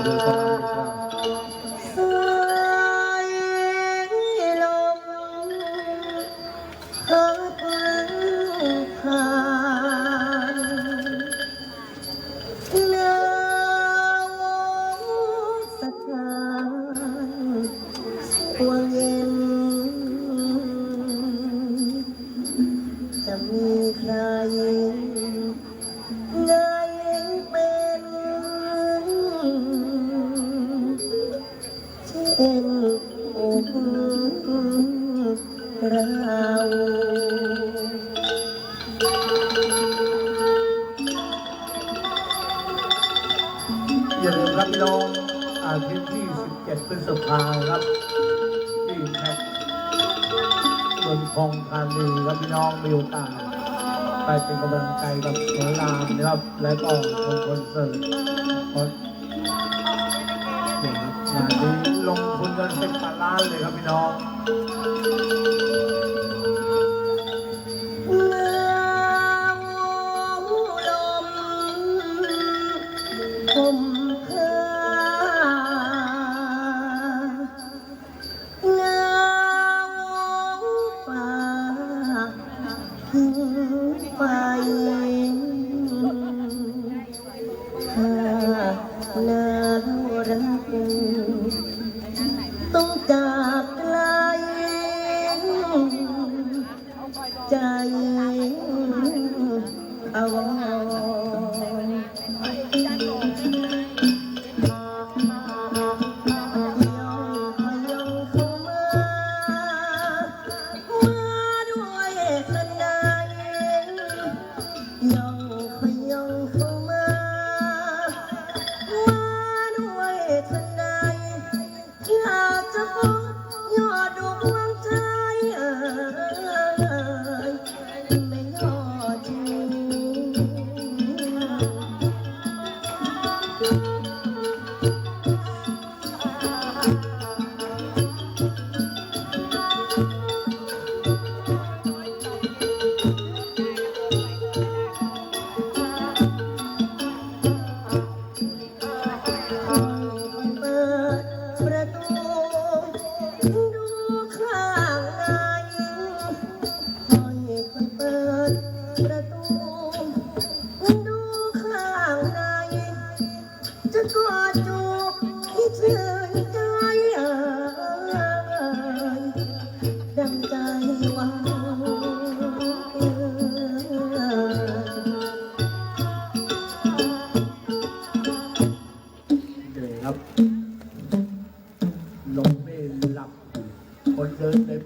จะมีใครไงเพฤษภาครับที่แพ็คเมืองทองธานีครับพี่น้องมีโอกาสไปเป็นกำลังใจกับสวนรามนะครับ และก็ชมคอนเสิร์ตนนี่ครับงานนี้ลงทุนกันสิบกว่าล้านเลยครับพี่น้องเมื่อลม อา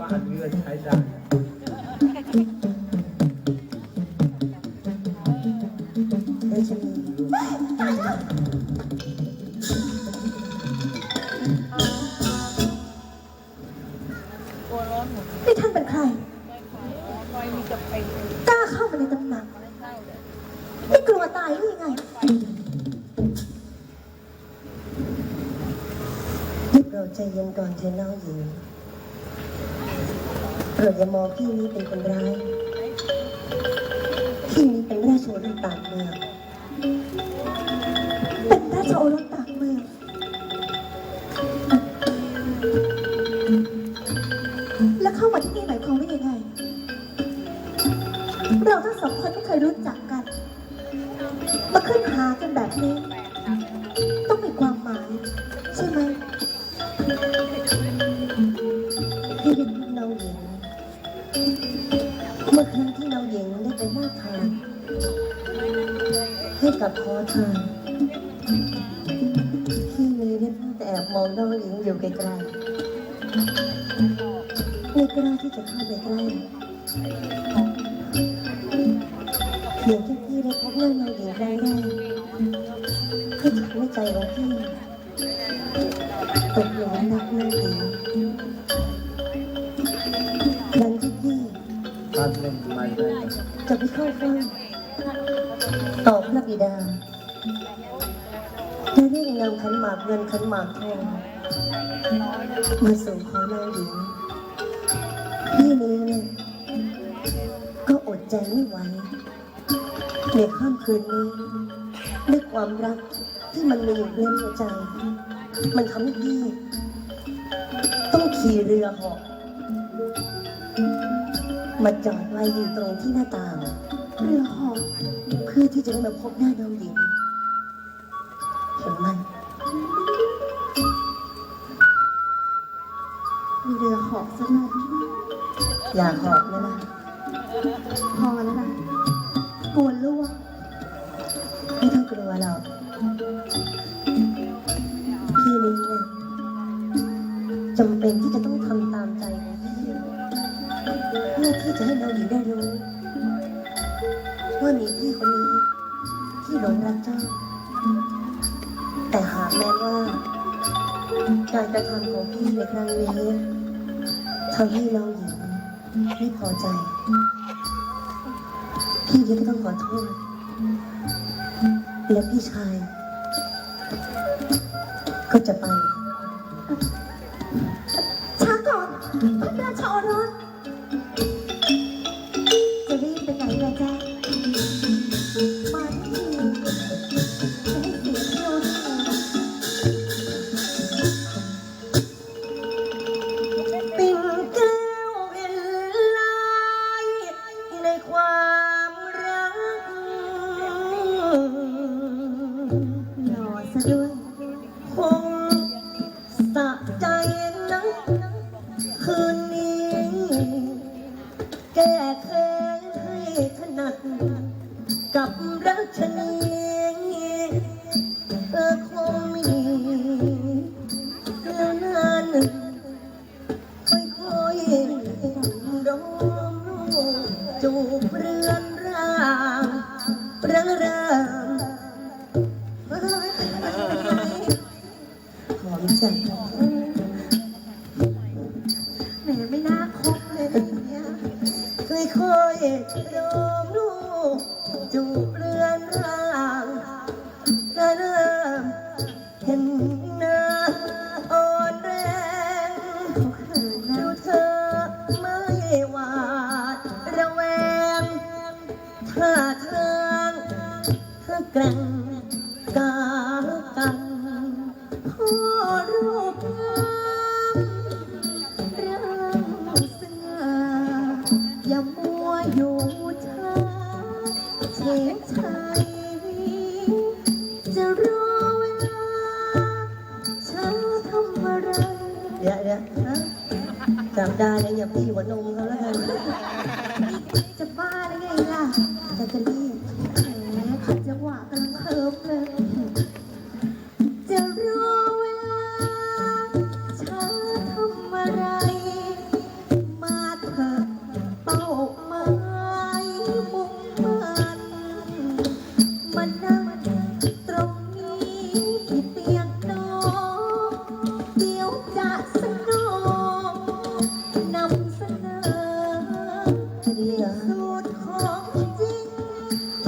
บ้านเงื่อนใช้ได้ได้ชนีนี่ท่านเป็นใครกล้าเข้ามาในตำหนักไม่กลัวตายหรือยังไงรีบเราใจเย็นก่อนเธอน้องหญิงโป รดอย่ามองพี่นี้เป็นคนร้าย พี่นี้เป็นราชโอรสต่างเมือง เป็นราชโอรสต่างเมือง แล้วเข้ามาที่นี่หมายความว่ายังไง เราทั้งสองคนไม่เคยรู้จัก ให้กับขอทานพี่เมีได้พแต่แอบมองน้องหญิงอยู่ไกลๆไม่กล้าที่จะเข้าไปใกล้เพียงแค่พี่ได้พบหน้าน้องหญิงครั้แรกก็ทำให้ใจของพี่ตกหลุมรักน้องหญิงหลังที่พี่ท่านเล่นไม่ได้ครับจะไปเข้าเฝ้า ต่อพระบิดาจะเร่งนำขันหมากเงินขันหมากทองมาส่งขอนางหญิงพี่นี้เนี่ยก็อดใจไม่ไหวในค่ำคืนนี้ด้วยความรักที่มันมีอยู่ในหัวใจ มันทำให้พี่ ต้องขี่เรือเหาะมาจอดไว้อยู่ตรงที่หน้าต่างเรือเหาะ พื่อที่จะได้มาพบหน้าน้องหญิง เห็นไหมมีเรือหอกซะด้วยอยากหาะไหมล่ะพอแล้วนะกลัวล่วงไม่ต้องกลัวหรอกพี่นี้เนี่ยจำเป็นที่จะต้องทำตามใจของพี่เพื่อที่จะให้น้องหญิงได้รู้ อนรักเจ้า แต่หากแม้ว่า การกระทำของพี่ในครั้งนี้ทำให้น้องหญิงไม่พอใจ พี่ก็ต้องขอโทษ และพี่ชาย ก็จะไป ก ได้เล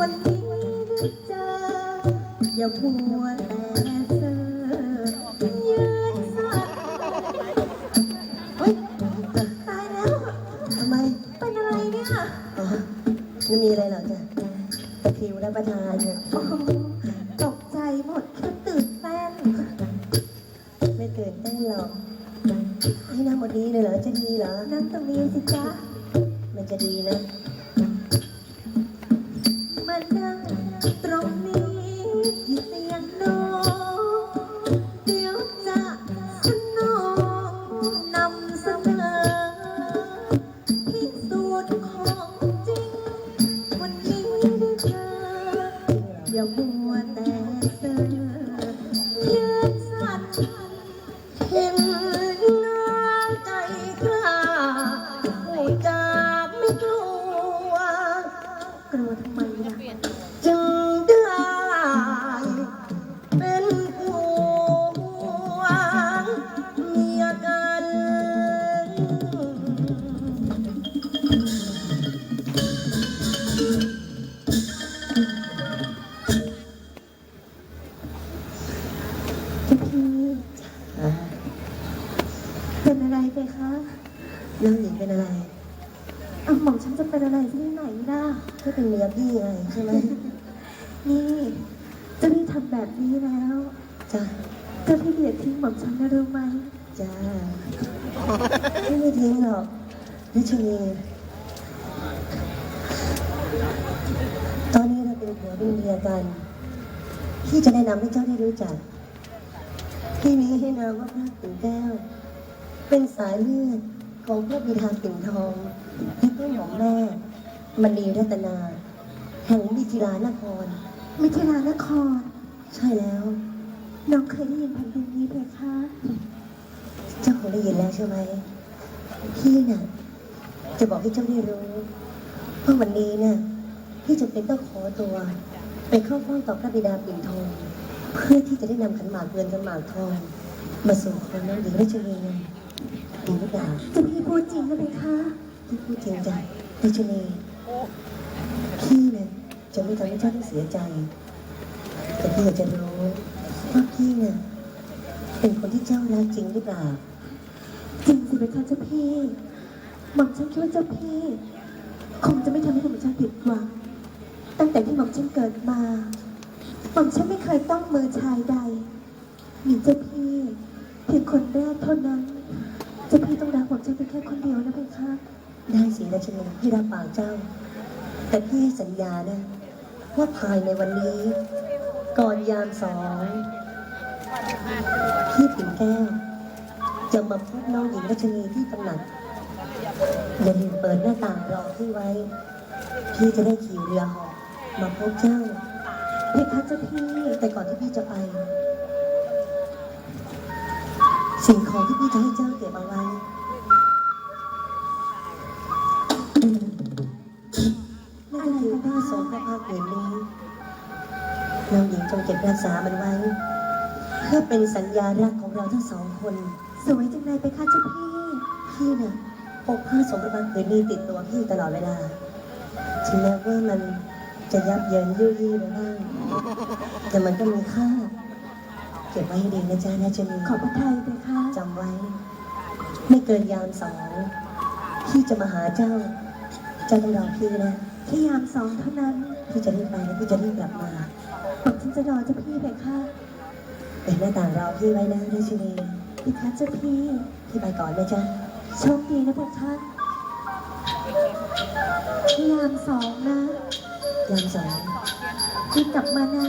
วันนี้ได้เจออย่ามัวแต่เซอยืนสัตว์เฮ้ยตายแล้วทำไมเป็นอะไรเนี่ยอ๋อไม่มีอะไรหรอกจ้ะตะคริวรับประทานเนี่ยโอ้โหตกใจหมดแค่ตื่นเต้นไม่ตื่นเต้นหรอกให้นั่งบนนี้เลยเหรอจะดีเหรอนั่งตรงนี้สิจ๊ะมันจะดีนะ ที่ไหนล่ะก็เป็นเมียพี่ไงใช่ไหมนี่จะรีบทำำแบบนี้แล้ว จ้าเจ้าพี่เดียดทิ้งหม่อมฉันนะรู้ไหมจ้าไม่ไม่ทิ้งหรอกนิชนีตอนนี้เราเป็นผัวเป็นเมียกัน พี่จะแนะนำให้เจ้าได้รู้จัก พี่นี้ให้นามว่าพระปิ่นแก้ว เป็นสายเลือดของพระบิดาปิ่นทองที่พ่อของแม่มณีรัตนา แห่งมิถิลานคร มิถิลานคร ใช่แล้ว น้องเคยได้ยินแผ่นดินนี้เพคะ เจ้าคงได้ยินแล้วใช่ไหมพี่น่ะ จะบอกให้เจ้าได้รู้ว่าวันนี้น่ะพี่จำเป็นต้องขอตัว ไปเข้าเฝ้าต่อพระบิดาปิ่นทอง เพื่อที่จะได้นำขันหมากเงินขันหมากทอง มาสู่คนน้องหญิงราชนีไงดีหรือเปล่าเจ้าพี่พูดจริงนะเพคะพี่พูดจริงจ้ะราชนีพี่เนี่ย จะไม่ทำให้เจ้าต้องเสียใจ แต่พี่อยากจะรู้ว่าพี่เนี่ยเป็นคนที่เจ้ารักจริงหรือเปล่า จริงสิเพคะเจ้าพี่หม่อมฉันคิดว่าเจ้าพี่คงจะไม่ทำให้หม่อมฉันผิดหวังตั้งแต่ที่หม่อมฉันเกิดมาหม่อมฉันไม่เคยต้องมือชายใดมีเจ้าพี่เพียงคนแรกเท่านั้นเจ้าพี่ต้องรักหม่อมฉันเป็นแค่คนเดียวนะเพคะได้สิราชนีพี่รับปากเจ้า แต่พี่ให้สัญญานะ ว่าภายในวันนี้ ก่อนยามสองพี่ปิ่นแก้ว จะมาพบน้องหญิงรัชนีที่ตำหนักอย่าลืมเปิดหน้าต่างรอพี่ไว้ พี่จะได้ขี่เรือหอกมาพบเจ้าเพคะเจ้าพี่แต่ก่อนที่พี่จะไป สิ่งของที่พี่จะให้เจ้าเก็บเอาไว้ นก็คือผ้าสงฆ์พระภาคผืนนี้น้องหญิงจงเก็บรักษามันไว้ เพื่อเป็นสัญญารักของเราทั้งสองคน สวยจังเลยเพคะเจ้าพี่ พี่น่ะพกผ้าสงฆ์พระภาคผืนนี้ติดตัวพี่ตลอดเวลาถึงแม้ว่ามันจะยับเยินยุ่ยยี่ไปบ้าง แต่มันก็มีค่า เก็บไว้ให้ดีนะจ๊ะนะจะมีขอบพระทัยเพคะจำไว้ ไม่เกินยามสองพี่จะมาหาเจ้า เจ้าต้องรอพี่นะ แค่ยามสองเท่านั้น พี่จะรีบไปแล้วพี่จะรีบกลับมาหม่อมฉันจะรอเจ้าพี่เพคะเปิดหน้าต่างรอพี่ไว้นะราชินีเพคะเจ้าพี่พี่ไปก่อนนะจ๊ะโชคดีนะเพคะยามสองนะยามสองรีบกลับมานะ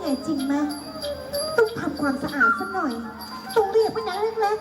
ได้ยังจริงไหมต้องทำความสะอาดสักหน่อย ต้องเรียกไปนะเล็ก